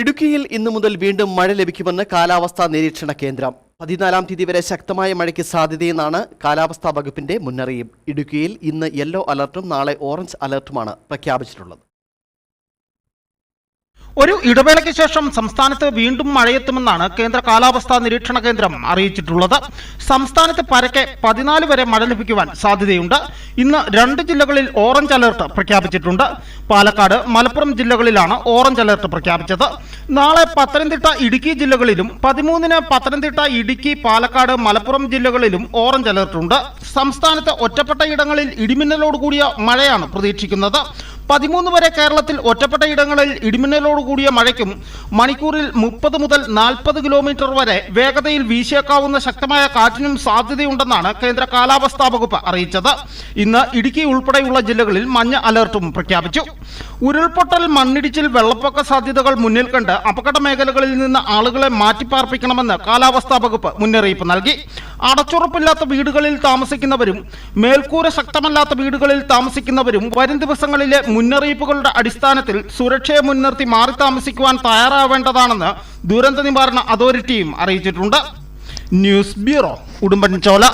ഇടുക്കിയിൽ ഇന്നു മുതൽ വീണ്ടും മഴ ലഭിക്കുമെന്ന് കാലാവസ്ഥാ നിരീക്ഷണ കേന്ദ്രം. പതിനാലാം തീയതി വരെ ശക്തമായ മഴയ്ക്ക് സാധ്യതയെന്നാണ് കാലാവസ്ഥാ വകുപ്പിന്റെ മുന്നറിയിപ്പ്. ഇടുക്കിയിൽ ഇന്ന് യെല്ലോ അലർട്ടും നാളെ ഓറഞ്ച് അലർട്ടുമാണ് പ്രഖ്യാപിച്ചിട്ടുള്ളത്. ഒരു ഇടവേളയ്ക്ക് ശേഷം സംസ്ഥാനത്ത് വീണ്ടും മഴയെത്തുമെന്നാണ് കേന്ദ്ര കാലാവസ്ഥാ നിരീക്ഷണ കേന്ദ്രം അറിയിച്ചിട്ടുള്ളത്. സംസ്ഥാനത്ത് പരക്കെ പതിനാല് വരെ മഴ ലഭിക്കുവാൻ സാധ്യതയുണ്ട്. ഇന്ന് രണ്ട് ജില്ലകളിൽ ഓറഞ്ച് അലർട്ട് പ്രഖ്യാപിച്ചിട്ടുണ്ട്. പാലക്കാട് മലപ്പുറം ജില്ലകളിലാണ് ഓറഞ്ച് അലർട്ട് പ്രഖ്യാപിച്ചത്. നാളെ പത്തനംതിട്ട ഇടുക്കി ജില്ലകളിലും പതിമൂന്നിന് പത്തനംതിട്ട ഇടുക്കി പാലക്കാട് മലപ്പുറം ജില്ലകളിലും ഓറഞ്ച് അലർട്ടുണ്ട്. സംസ്ഥാനത്ത് ഒറ്റപ്പെട്ട ഇടങ്ങളിൽ ഇടിമിന്നലോട് കൂടിയ മഴയാണ് പ്രതീക്ഷിക്കുന്നത്. പതിമൂന്ന് വരെ കേരളത്തിൽ ഒറ്റപ്പെട്ട ഇടങ്ങളിൽ ഇടിമിന്നലോട് കൂടിയ മഴയ്ക്കും മണിക്കൂറിൽ മുപ്പത് മുതൽ നാൽപ്പത് കിലോമീറ്റർ വരെ വേഗതയിൽ വീശിയേക്കാവുന്ന ശക്തമായ കാറ്റിനും സാധ്യതയുണ്ടെന്നാണ് കേന്ദ്ര കാലാവസ്ഥാ വകുപ്പ് അറിയിച്ചത്. ഇന്ന് ഇടുക്കി ഉൾപ്പെടെയുള്ള ജില്ലകളിൽ മഞ്ഞ അലർട്ടും പ്രഖ്യാപിച്ചു. ഉരുൾപൊട്ടൽ മണ്ണിടിച്ചിൽ വെള്ളപ്പൊക്ക സാധ്യതകൾ മുന്നിൽ കണ്ട് അപകട മേഖലകളിൽ നിന്ന് ആളുകളെ മാറ്റിപ്പാർപ്പിക്കണമെന്ന് കാലാവസ്ഥാ വകുപ്പ് മുന്നറിയിപ്പ് നൽകി. അടച്ചുറപ്പില്ലാത്ത വീടുകളിൽ താമസിക്കുന്നവരും മേൽക്കൂര ശക്തമല്ലാത്ത വീടുകളിൽ താമസിക്കുന്നവരും വരും ദിവസങ്ങളിലെ മുന്നറിയിപ്പുകളുടെ അടിസ്ഥാനത്തിൽ സുരക്ഷയെ മുൻനിർത്തി മാറി താമസിക്കുവാൻ തയ്യാറാവേണ്ടതാണെന്ന് ദുരന്ത നിവാരണ അതോറിറ്റിയും അറിയിച്ചിട്ടുണ്ട്. News bureau Udumbanchola.